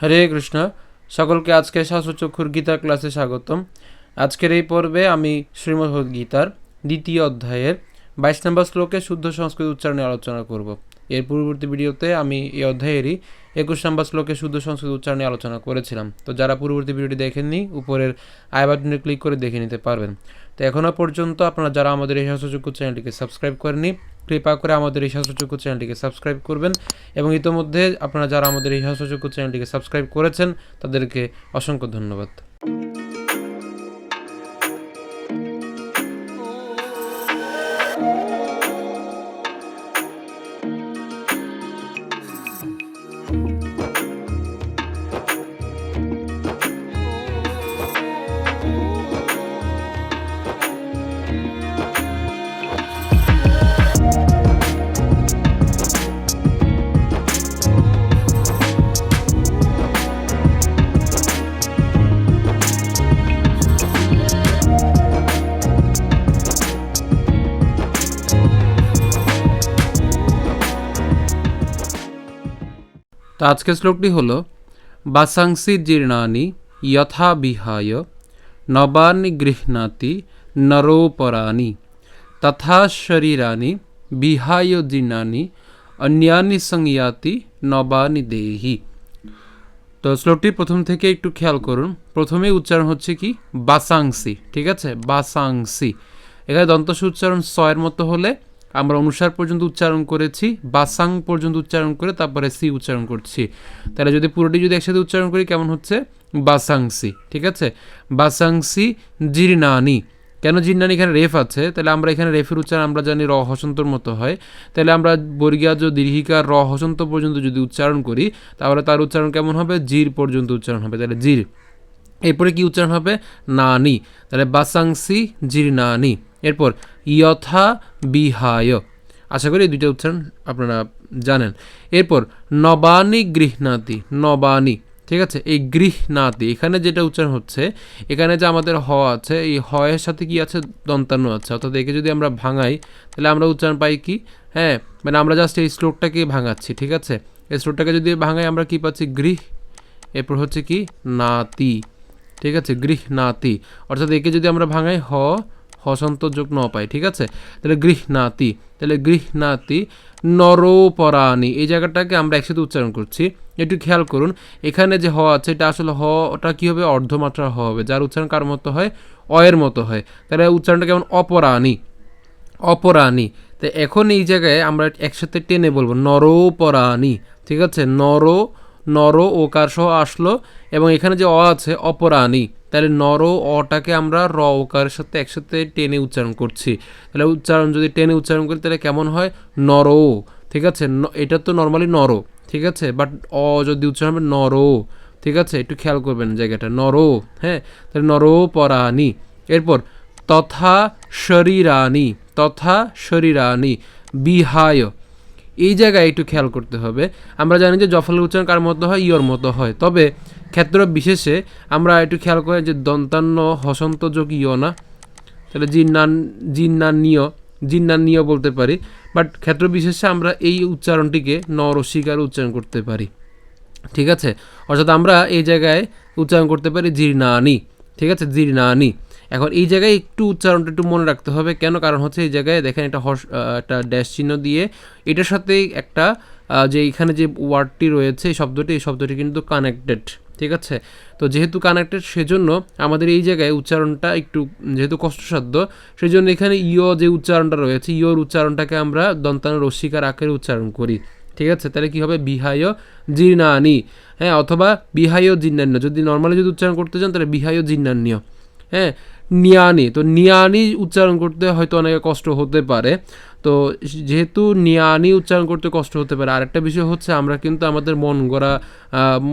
হরে কৃষ্ণ, সকলকে আজকে শাস্ত্রচক্ষুর গীতা ক্লাসে স্বাগতম। আজকের এই পর্বে আমি শ্রীমদ্ গীতার দ্বিতীয় অধ্যায়ের বাইশ নম্বর শ্লোকে শুদ্ধ সংস্কৃত উচ্চারণে আলোচনা করব। এর পূর্ববর্তী ভিডিওতে আমি এই অধ্যায়েরই একুশ নম্বর শ্লোকে শুদ্ধ সংস্কৃত উচ্চারণে আলোচনা করেছিলাম। তো যারা পূর্ববর্তী ভিডিওটি দেখেননি, উপরের আই বাটনে ক্লিক করে দেখে নিতে পারবেন। তো এখনও পর্যন্ত আপনারা যারা আমাদের এই শাস্ত্রচক্ষু চ্যানেলটিকে সাবস্ক্রাইব করেননি, কৃপা করে আমাদের এই শাস্ত্রচক্ষু চ্যানেলটিকে সাবস্ক্রাইব করবেন এবং ইতোমধ্যে আপনারা যারা আমাদের এই হাস্যযোগ্য চ্যানেলটিকে সাবস্ক্রাইব করেছেন তাদেরকে অসংখ্য ধন্যবাদ। তো আজকের শ্লোকটি হলো, বাসাংসি জীর্ণানি যথা বিহায়, নবানি গৃহণাতি নরোপরানি তথা শরীরানি বিহায় জীর্ণানি, অন্যানি সংয়াতি নবানি দেহি। তো শ্লোকটি প্রথম থেকে একটু খেয়াল করুন। প্রথমে উচ্চারণ হচ্ছে কি? বাসাংসি, ঠিক আছে? বাসাংসি। এখানে দন্তস উচ্চারণ সয়ের মতো হলে আমরা অনুসার পর্যন্ত উচ্চারণ করেছি বাসাং পর্যন্ত উচ্চারণ করে তারপরে সি উচ্চারণ করছি। তাহলে যদি পুরোটি যদি একসাথে উচ্চারণ করি, কেমন হচ্ছে? বাসাংসি ঠিক আছে? বাসাংসি জিরনানি। কেন জিন্নানি এখানে রেফ আছে? তাহলে আমরা এখানে রেফের উচ্চারণ আমরা জানি র হসন্তর মতো হয়। তাহলে আমরা বর্গীয়াজ দীর্ঘিকার র হসন্ত পর্যন্ত যদি উচ্চারণ করি, তাহলে তার উচ্চারণ কেমন হবে? জির পর্যন্ত উচ্চারণ হবে। তাহলে জির। এরপরে কি উচ্চারণ হবে? নানি। তাহলে বাসাংসি জির নানি এরপর, ইয়থা বিহায় আশা করি এই দুইটা উচ্চারণ আপনারা জানেন। এরপর, নবানি গৃহনাতি নবানি, ঠিক আছে? এই গৃহনাতি, এখানে যেটা উচ্চারণ হচ্ছে, এখানে যে আমাদের হ আছে, এই হয়ের সাথে কি আছে? দন্তান্ন আছে। অর্থাৎ একে যদি আমরা ভাঙাই, তাহলে আমরা উচ্চারণ পাই কি? হ্যাঁ মানে আমরা জাস্ট এই শ্লোকটাকে ভাঙাচ্ছি, ঠিক আছে? এই শ্লোকটাকে যদি ভাঙাই, আমরা কি পাচ্ছি? গৃহ। এরপর হচ্ছে কি? নাতি, ঠিক আছে? গৃহ নাতি অর্থাৎ একে যদি আমরা ভাঙাই, হ হসন্ত যোগ ন পাই ঠিক আছে? তাহলে গৃহনাতি তাহলে গৃহনাতি নরোপরাণী, এই জায়গাটাকে আমরা একসাথে উচ্চারণ করছি। একটু খেয়াল করুন, এখানে যে হ আছে, এটা আসলে হ, ওটা কী হবে? অর্ধমাত্রা হ হবে, যার উচ্চারণ কার মতো হয়? অয়ের মতো হয়। তাহলে উচ্চারণটা কেমন? অপরাণী অপরাণী। তো এখন এই জায়গায় আমরা একসাথে টেনে বলব, নরোপরাণী, ঠিক আছে? নর নর ওকার সহ আসলো এবং এখানে যে অ আছে, অপরাণী, তাহলে নর অটাকে আমরা র ওকারের সাথে একসাথে টেনে উচ্চারণ করছি। তাহলে উচ্চারণ যদি টেনে উচ্চারণ করি, তাহলে কেমন হয়? নর ঠিক আছে? এটা তো নর্মালি নর, ঠিক আছে? বাট অ যদি উচ্চারণ হবে নর ঠিক আছে? একটু খেয়াল করবেন জায়গাটা, নর হ্যাঁ? তাহলে নর পরাণী। এরপর, তথা শরীরানি তথা শরীরানি বিহায় এই জায়গায় একটু খেয়াল করতে হবে। আমরা জানি যে জফলের উচ্চারণ কার মতো হয়? ইয়র মতো হয়। তবে ক্ষেত্র বিশেষে আমরা একটু খেয়াল করি যে দন্তান্ন হসন্ত যোগ ইয় না। তাহলে জিন্নান, জিন্নানীয় জিন্নানীয় বলতে পারি। বাট ক্ষেত্র বিশেষে আমরা এই উচ্চারণটিকে নরস্বীকার উচ্চারণ করতে পারি। ঠিক আছে? অর্থাৎ আমরা এই জায়গায় উচ্চারণ করতে পারি জির্নানি। ঠিক আছে? জির্নানি। এখন এই জায়গায় একটু উচ্চারণটা একটু মনে রাখতে হবে। কেন? কারণ হচ্ছে এই জায়গায় দেখেন একটা হর্ষ একটা ড্যাশ চিহ্ন দিয়ে এটার সাথে একটা যে এখানে যে ওয়ার্ডটি রয়েছে এই শব্দটি এই শব্দটি কিন্তু কানেক্টেড, ঠিক আছে? তো যেহেতু কানেক্টেড, সেজন্য আমাদের এই জায়গায় উচ্চারণটা একটু, যেহেতু কষ্টসাধ্য সেই জন্য এখানে ইয় যে উচ্চারণটা রয়েছে, ইয়র উচ্চারণটাকে আমরা দন্তান রস্বীকার আকারে উচ্চারণ করি, ঠিক আছে? তাহলে কী হবে? বিহায় জির্নানি হ্যাঁ? অথবা বিহায় জিন্নান্য, যদি নর্মালি যদি উচ্চারণ করতে চান তাহলে বিহায় জিন্নান্য হ্যাঁ? নিয়ানি, তো নিয়ানি উচ্চারণ করতে হয়তো অনেকে কষ্ট হতে পারে। তো যেহেতু নিয়ানি উচ্চারণ করতে কষ্ট হতে পারে, আরেকটা বিষয় হচ্ছে আমরা কিন্তু আমাদের মন গড়া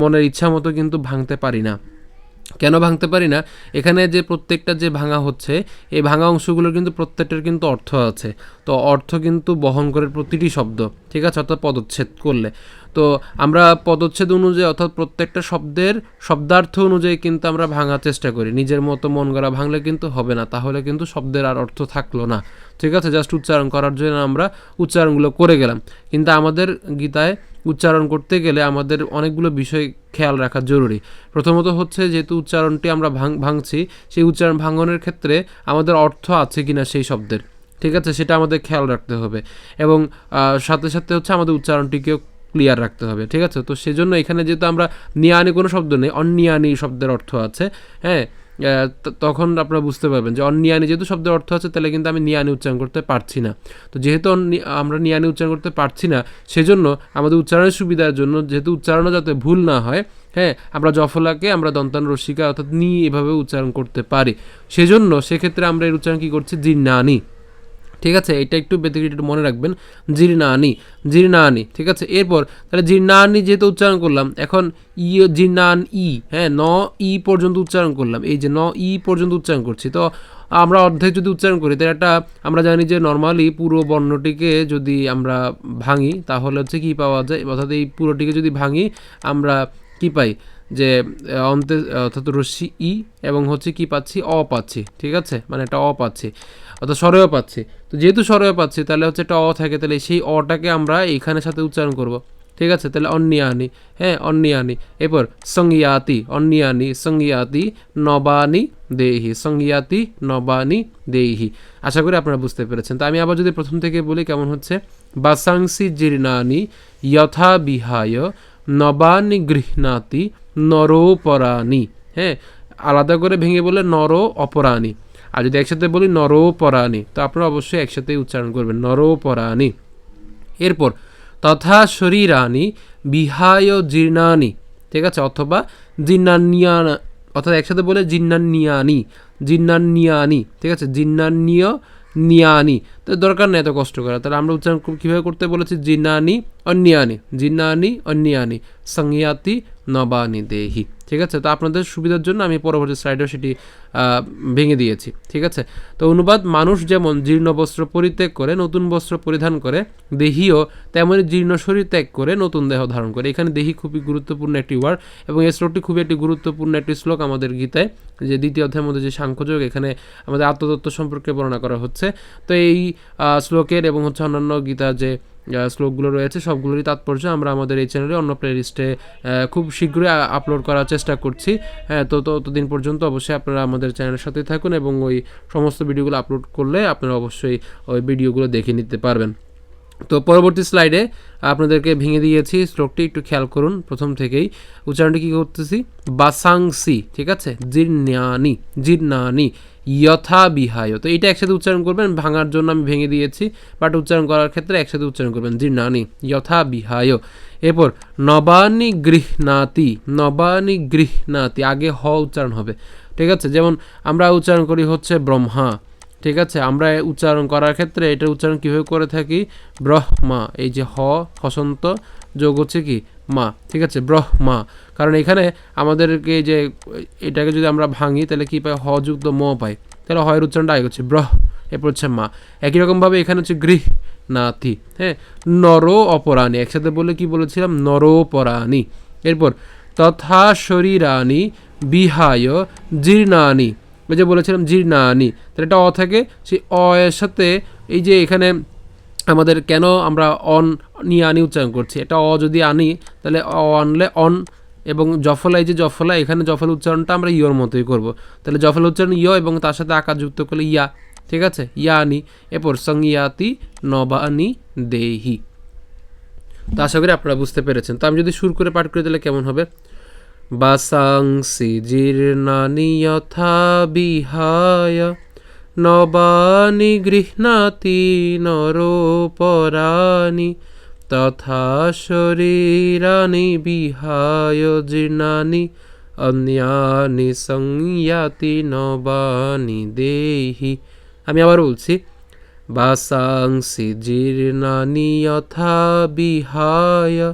মনের ইচ্ছা মতো কিন্তু ভাঙতে পারি না। কেন ভাঙতে পারি না? এখানে যে প্রত্যেকটা যে ভাঙা হচ্ছে, এই ভাঙা অংশগুলোর কিন্তু প্রত্যেকটার কিন্তু অর্থ আছে। তো অর্থ কিন্তু বহন করে প্রতিটি শব্দ, ঠিক আছে? অর্থাৎ পদচ্ছেদ করলে। তো আমরা পদচ্ছেদ অনুযায়ী অর্থাৎ প্রত্যেকটা শব্দের শব্দার্থ অনুযায়ী কিন্তু আমরা ভাঙার চেষ্টা করি। নিজের মতো মন গড়া ভাঙলে কিন্তু হবে না, তাহলে কিন্তু শব্দের আর অর্থ থাকল না। ঠিক আছে? জাস্ট উচ্চারণ করার জন্য আমরা উচ্চারণগুলো করে গেলাম। কিন্তু আমাদের গীতায় উচ্চারণ করতে গেলে আমাদের অনেকগুলো বিষয় খেয়াল রাখা জরুরি। প্রথমত হচ্ছে যেহেতু উচ্চারণটি আমরা ভাঙ ভাঙছি, সেই উচ্চারণ ভাঙনের ক্ষেত্রে আমাদের অর্থ আছে কিনা সেই শব্দের। ঠিক আছে? সেটা আমাদের খেয়াল রাখতে হবে। এবং সাথে সাথে হচ্ছে আমাদের উচ্চারণটিকেও ক্লিয়ার রাখতে হবে। ঠিক আছে? তো সেজন্য এখানে যেহেতু আমরা নিয়ানি কোনো শব্দ নেই, অনিয়ানি শব্দের অর্থ আছে হ্যাঁ? তখন আপনারা বুঝতে পারবেন যে অনিয়ানি যেহেতু শব্দের অর্থ আছে, তাহলে কিন্তু আমি নিয়ানি উচ্চারণ করতে পারছি না। তো যেহেতু আমরা নিয়ানি উচ্চারণ করতে পারছি না, সেজন্য আমাদের উচ্চারণের সুবিধার জন্য যেহেতু উচ্চারণও যাতে ভুল না হয় হ্যাঁ আমরা জফলাকে, আমরা দন্তান রসিকা অর্থাৎ নি এভাবে উচ্চারণ করতে পারি। সেজন্য সেক্ষেত্রে আমরা এর উচ্চারণ কী করছি? জিন্নানি। ঠিক আছে? এটা একটু একটু মনে রাখবেন। জিরনানি জিরনানি, ঠিক আছে? এরপর তাহলে জিরনানি যেহেতু উচ্চারণ করলাম, এখন ই জিরনান ই হ্যাঁ ন, ই পর্যন্ত উচ্চারণ করলাম। এই যে ন, ই পর্যন্ত উচ্চারণ করছি। তো আমরা অর্ধেক যদি উচ্চারণ করি, তাহলে একটা, আমরা জানি যে নর্মালি পুরো বর্ণটিকে যদি আমরা ভাঙি, তাহলে হচ্ছে কী পাওয়া যায়? অর্থাৎ এই পুরোটিকে যদি ভাঙি, আমরা কি পাই? যে অন্তে, অর্থাৎ রশ্মি ই এবং হচ্ছে কি পাচ্ছি? অ পাচ্ছি, ঠিক আছে? মানে একটা অ পাচ্ছি, অর্থাৎ স্বরেও পাচ্ছি। তো যেহেতু স্বরেও পাচ্ছি, তাহলে হচ্ছে একটা অ থাকে, তাহলে সেই অটাকে আমরা এইখানের সাথে উচ্চারণ করব। ঠিক আছে? তাহলে অন্যানি হ্যাঁ অন্যানি। এরপর সঙ্গিয়াতি অন্যানি সঙ্গিয়াতি নবানি, দেহি। সঙ্গিয়াতি নবানি, দেহি। আশা করি আপনারা বুঝতে পেরেছেন। তো আমি আবার যদি প্রথম থেকে বলি কেমন হচ্ছে? বাসাংসি জীর্ণানি যথা বিহায়, নবানি গৃহণাতি নরোপরানি হ্যাঁ আলাদা করে ভেঙে বলে নর অপরাণী। আর যদি একসাথে বলি নরোপরাণী, তো আপনারা অবশ্যই একসাথেই উচ্চারণ করবেন, নরোপরাণী। এরপর, তথা শরীরানি বিহায় জীর্ণানি ঠিক আছে? অথবা জিন্নানিয়ান অর্থাৎ একসাথে বলে জিন্নানিয়ানি জিন্নানিয়ানি ঠিক আছে? জিন্নানীয় নিয়ানি তো দরকার নেই এত কষ্ট করা তাহলে আমরা উচ্চারণ কীভাবে করতে বলেছি? জিন্নানি অন্যানি জিন্নানি অন্যানি সংয়াতি নবানি দেহি। ঠিক আছে? তো আপনাদের সুবিধার জন্য আমি পরবর্তী স্লাইডেও সেটি ভেঙে দিয়েছি, ঠিক আছে? তো অনুবাদ, মানুষ যেমন জীর্ণ বস্ত্র পরিত্যাগ করে, নতুন বস্ত্র পরিধান করে, দেহিও তেমনই জীর্ণ শরীর ত্যাগ করে, নতুন দেহ ধারণ করে। এখানে দেহি খুবই গুরুত্বপূর্ণ একটি ওয়ার্ড এবং এই শ্লোকটি খুবই একটি গুরুত্বপূর্ণ একটি শ্লোক আমাদের গীতায়, যে দ্বিতীয় অধ্যায়ের মধ্যে যে সাংখ্যযোগ, এখানে আমাদের আত্মতত্ত্ব সম্পর্কে বর্ণনা করা হচ্ছে। তো এই শ্লোকের এবং হচ্ছে অন্যান্য গীতা যে শ্লোকগুলো রয়েছে, সবগুলোরই তাৎপর্য আমরা আমাদের এই চ্যানেলে অন্য প্লেলিস্টে খুব শীঘ্রই আপলোড করার চেষ্টা করছি। হ্যাঁ তো ততদিন পর্যন্ত অবশ্যই আপনারা আমাদের চ্যানেলের সাথে থাকুন এবং ওই সমস্ত ভিডিওগুলো আপলোড করলে আপনারা অবশ্যই ওই ভিডিওগুলো দেখে নিতে পারবেন। তো পরবর্তী স্লাইডে আপনাদেরকে ভেঙে দিয়েছি শ্লোকটি, একটু খেয়াল করুন প্রথম থেকেই। উচ্চারণটি কী করতেছি? বাসাংসি, ঠিক আছে? জির্ণানি জির্ণানি যথা বিহায় তো এটা একসাথে উচ্চারণ করবেন, ভাঙার জন্য আমি ভেঙে দিয়েছি বাট উচ্চারণ করার ক্ষেত্রে একসাথে উচ্চারণ করবেন জির্ণানি যথা বিহায় এরপর নবানি গৃহনাতি নবানি গৃহনাতি আগে হ উচ্চারণ হবে, ঠিক আছে? যেমন আমরা উচ্চারণ করি হচ্ছে ব্রহ্মা ঠিক আছে? আমরা উচ্চারণ করার ক্ষেত্রে এটা উচ্চারণ কীভাবে করে থাকি? ব্রহ্মা, এই যে হ, হসন্ত যোগ হচ্ছে কি? মা, ঠিক আছে? ব্রহ্মা। কারণ এখানে আমাদেরকে যে এটাকে যদি আমরা ভাঙি, তাহলে কী পাই? হ যুক্ত ম পাই। তাহলে হয়ের উচ্চারণটা আগে হচ্ছে ব্রহ, এরপর হচ্ছে মা। একই রকমভাবে এখানে হচ্ছে গৃহ নাথি হ্যাঁ? নর অপরাণী একসাথে বলে কি বলেছিলাম? নরোপরাণী। এরপর, তথা শরীরানি বিহায় জীর্ণানি যে বলেছিলাম জীর্ণানি তাহলে এটা অ থাকে, সেই অ এর সাথে এই যে এখানে আমাদের কেন আমরা অন নিয়ে আনি উচ্চারণ করছি, এটা অ যদি আনি, তাহলে অ আনলে অন এবং জফলা, এই যে জফলা, এখানে জফল উচ্চারণটা আমরা ইয়র মতোই করব। তাহলে জফল উচ্চারণ ইয় এবং তার সাথে আকার যুক্ত করলে ইয়া, ঠিক আছে? ইয়া আনি, এরপর সংয়াতি নবানি দেহি। তো আশা করি আপনারা বুঝতে পেরেছেন। তো আমি যদি সুর করে পাঠ করে দিলে কেমন হবে? বাসাংসি জীর্ণানি যথা বিহায়, নবানি গৃহণাতি নরোপরাণি, তথা শরীরানি বিহায় জীর্ণানি অন্যানি সংয়াতি নবানি দেহি। আমি আবার বলছি বাসাংসি জীর্ণানি যথা বিহায়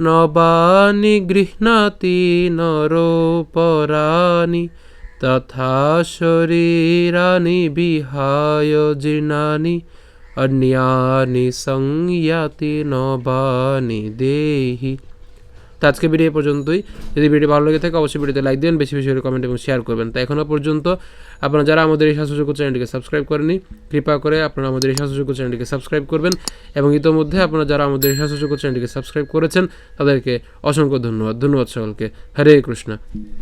নবানি গৃহণাতি নরোপরাণি তথা শরীরানি বিহায় জীর্ণানি অন্যানি সংয়াতি নবানি দেহি তো আজকে ভিডিও পর্যন্তই। যদি ভিডিও ভালো লেগে থাকে, অবশ্যই ভিডিওতে লাইক দেবেন, বেশি বেশি করে কমেন্ট এবং শেয়ার করবেন। তো এখনও পর্যন্ত আপনারা যারা আমাদের এই স্বাস্থ্যযোগ্য চ্যানেলটিকে সাবস্ক্রাইব করেনি কৃপা করে আপনারা আমাদের এই স্বাস্থ্যযোগ্য চ্যানেলটিকে সাবস্ক্রাইব করবেন এবং ইতোমধ্যে আপনারা যারা আমাদের এই স্বাস্থ্যযোগ্য চ্যানেলটিকে সাবস্ক্রাইব করেছেন, তাদেরকে অসংখ্য ধন্যবাদ। ধন্যবাদ সকলকে। হরে কৃষ্ণ।